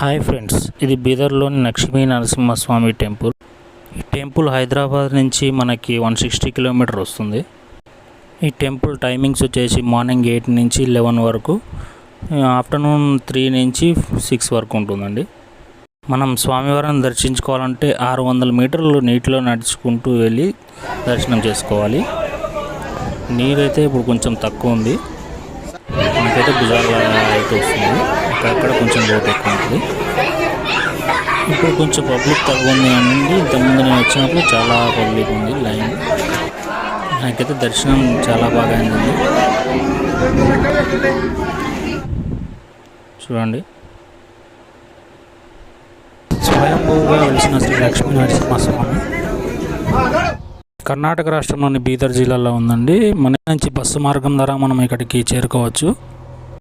Hi friends ఇది బీదర్లోని Lakshmi Narasimhaswamy temple. ఈ టెంపుల్ హైదరాబాద్ నుంచి మనకి వన్ సిక్స్టీ కిలోమీటర్ వస్తుంది. ఈ టెంపుల్ టైమింగ్స్ వచ్చేసి మార్నింగ్ ఎయిట్ నుంచి లెవెన్ వరకు ఆఫ్టర్నూన్ త్రీ నుంచి సిక్స్ వరకు ఉంటుందండి. మనం స్వామివారిని దర్శించుకోవాలంటే ఆరు వందల మీటర్లు నీటిలో నడుచుకుంటూ వెళ్ళి దర్శనం చేసుకోవాలి. నీరైతే ఇప్పుడు కొంచెం తక్కువ ఉంది. మనకైతే భుజాల అయితే వస్తుంది. అక్కడక్కడ కొంచెం రేట్ ఎక్కువ ఉంటుంది. ఇప్పుడు కొంచెం పబ్లిక్ తక్కువ ఉంది అండి ఇంతకుముందు నేను వచ్చినప్పుడు చాలా పబ్లిక్ ఉంది లైన్. నాకైతే దర్శనం చాలా బాగా అయిందండి. చూడండి. స్వయంభూగా వెలిసిన శ్రీ లక్ష్మీ నరసింహస్వామి కర్ణాటక రాష్ట్రంలోని బీదర్ జిల్లాలో ఉందండి. మన నుంచి బస్సు మార్గం ద్వారా మనం ఇక్కడికి చేరుకోవచ్చు.